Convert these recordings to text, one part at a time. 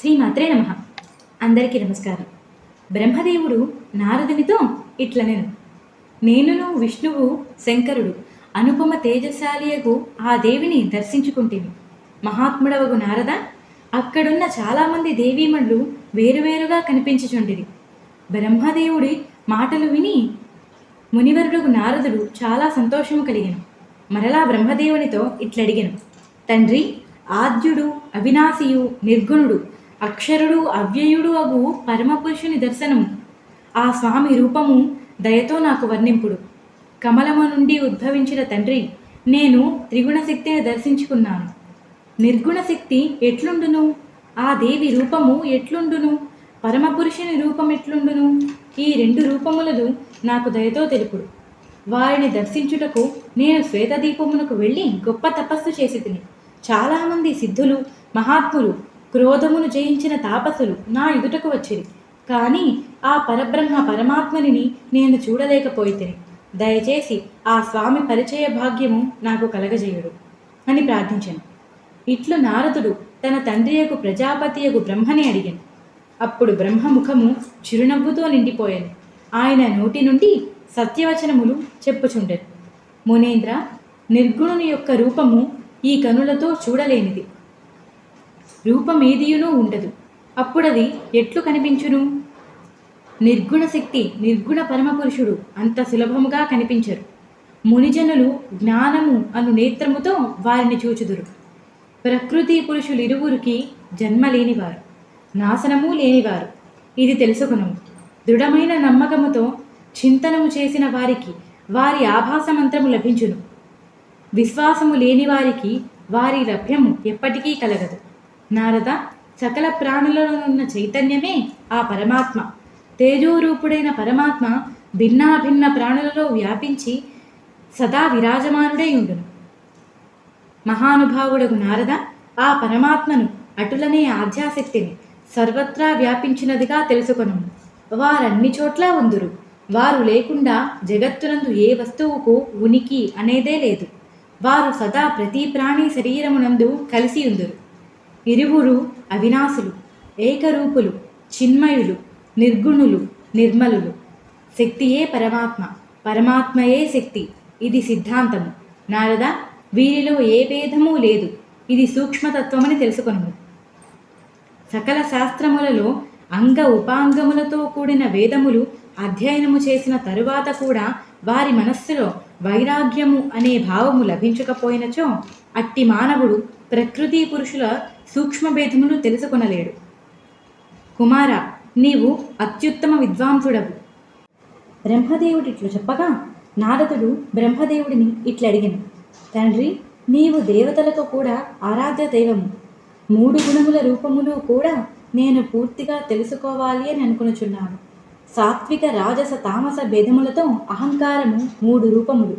శ్రీమాత్రే నమ. అందరికీ నమస్కారం. బ్రహ్మదేవుడు నారదునితో ఇట్లనెను. నేనును విష్ణువు శంకరుడు అనుపమ తేజశాలియకు ఆ దేవిని దర్శించుకుంటేమి. మహాత్ముడవగు నారద అక్కడున్న చాలామంది దేవీమణులు వేరువేరుగా కనిపించుచుండిరి. బ్రహ్మదేవుడి మాటలు విని మునివరుడు నారదుడు చాలా సంతోషము కలిగాను. మరలా బ్రహ్మదేవునితో ఇట్లడిగాను. తండ్రి ఆద్యుడు అవినాశియు నిర్గుణుడు అక్షరుడు అవ్యయుడు అగు పరమపురుషుని దర్శనము. ఆ స్వామి రూపము దయతో నాకు వర్ణింపుడు. కమలము నుండి ఉద్భవించిన తండ్రి నేను త్రిగుణ శక్తిని దర్శించుకున్నాను. నిర్గుణ శక్తి ఎట్లుండును? ఆ దేవి రూపము ఎట్లుండును? పరమపురుషుని రూపం ఎట్లుండును? ఈ రెండు రూపములను నాకు దయతో తెలుపుడు. వారిని దర్శించుటకు నేను శ్వేతదీపమునకు వెళ్ళి గొప్ప తపస్సు చేసి తిని. చాలామంది సిద్ధులు మహాత్ములు క్రోధమును జయించిన తాపసులు నా ఎదుటకు వచ్చిరి. కానీ ఆ పరబ్రహ్మ పరమాత్మని నేను చూడలేకపోయితిని దయచేసి ఆ స్వామి పరిచయ భాగ్యము నాకు కలగజేయుడు అని ప్రార్థించాను. ఇట్లు నారదుడు తన తండ్రియకు ప్రజాపతియకు బ్రహ్మని అడిగాను. అప్పుడు బ్రహ్మముఖము చిరునవ్వుతో నిండిపోయాను. ఆయన నోటి నుండి సత్యవచనములు చెప్పుచుండెను. మునేంద్ర నిర్గుణుని యొక్క రూపము ఈ కనులతో చూడలేనిది. రూపమేదియునూ ఉండదు. అప్పుడది ఎట్లు కనిపించును? నిర్గుణ శక్తి నిర్గుణ పరమపురుషుడు అంత సులభముగా కనిపించరు. మునిజనులు జ్ఞానము అను నేత్రముతో వారిని చూచుదురు. ప్రకృతి పురుషులిరువురికి జన్మ లేనివారు నాశనము లేనివారు. ఇది తెలుసుకునము దృఢమైన నమ్మకముతో చింతనము చేసిన వారికి వారి ఆభాస మంత్రము లభించును. విశ్వాసము లేని వారికి వారి లభ్యము ఎప్పటికీ కలగదు. నారద సకల ప్రాణులలో ఉన్న చైతన్యమే ఆ పరమాత్మ. తేజోరూపుడైన పరమాత్మ భిన్నాభిన్న ప్రాణులలో వ్యాపించి సదా విరాజమానుడై ఉండును. మహానుభావుడకు నారద ఆ పరమాత్మను అటులనే ఆధ్యాశక్తిని సర్వత్రా వ్యాపించినదిగా తెలుసుకొనము. వారన్ని చోట్ల ఉందురు. వారు లేకుండా జగత్తునందు ఏ వస్తువుకు ఉనికి అనేదే లేదు. వారు సదా ప్రతి ప్రాణి శరీరమునందు కలిసి ఉందురు. ఇరువురు అవినాశులు ఏకరూపులు చిన్మయులు నిర్గుణులు నిర్మలులు. శక్తియే పరమాత్మ పరమాత్మయే శక్తి. ఇది సిద్ధాంతము. నారద వీరిలో ఏ భేదమూ లేదు. ఇది సూక్ష్మతత్వమని తెలుసుకొనము. సకల శాస్త్రములలో అంగ ఉపాంగములతో కూడిన వేదములు అధ్యయనము చేసిన తరువాత కూడా వారి మనస్సులో వైరాగ్యము అనే భావము లభించకపోయినచో అట్టి మానవుడు ప్రకృతి పురుషుల సూక్ష్మభేదమును తెలుసుకొనలేడు. కుమార నీవు అత్యుత్తమ విద్వాంసుడవు. బ్రహ్మదేవుడు ఇట్లు చెప్పగా నారదుడు బ్రహ్మదేవుడిని ఇట్లడిగిన. తండ్రి నీవు దేవతలకు కూడా ఆరాధ్య దైవము. మూడు గుణముల రూపములు కూడా నేను పూర్తిగా తెలుసుకోవాలి అని అనుకునుచున్నాను. సాత్విక రాజస తామస భేదములతో అహంకారము మూడు రూపములు.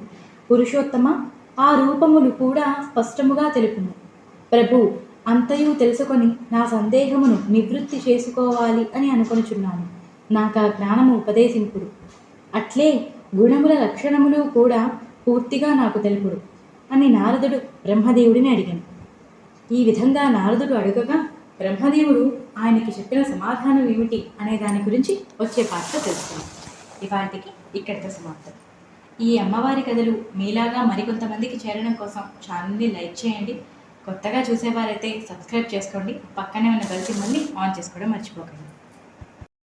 పురుషోత్తమ ఆ రూపములు కూడా స్పష్టముగా తెలుపును ప్రభు అంతయు తెలుసుకొని నా సందేహమును నివృత్తి చేసుకోవాలి అని అనుకొనుచున్నాను. నాకు ఆ జ్ఞానము ఉపదేశింపుడు. అట్లే గుణముల లక్షణములు కూడా పూర్తిగా నాకు తెలుపుడు అని నారదుడు బ్రహ్మదేవుడిని అడిగాను. ఈ విధంగా నారదుడు అడగగా బ్రహ్మదేవుడు ఆయనకి చెప్పిన సమాధానం ఏమిటి అనే దాని గురించి వచ్చే పాత్ర తెలుసుకుందాం. ఇవాటికి ఇక్కడితో సమాప్తం. ఈ అమ్మవారి కథలు మీలాగా మరికొంతమందికి చేరడం కోసం ఛానల్ని లైక్ చేయండి. కొత్తగా చూసేవారైతే సబ్స్క్రైబ్ చేసుకోండి. పక్కనే ఉన్న బెల్ సింబల్ని ఆన్ చేసుకోవడం మర్చిపోకండి.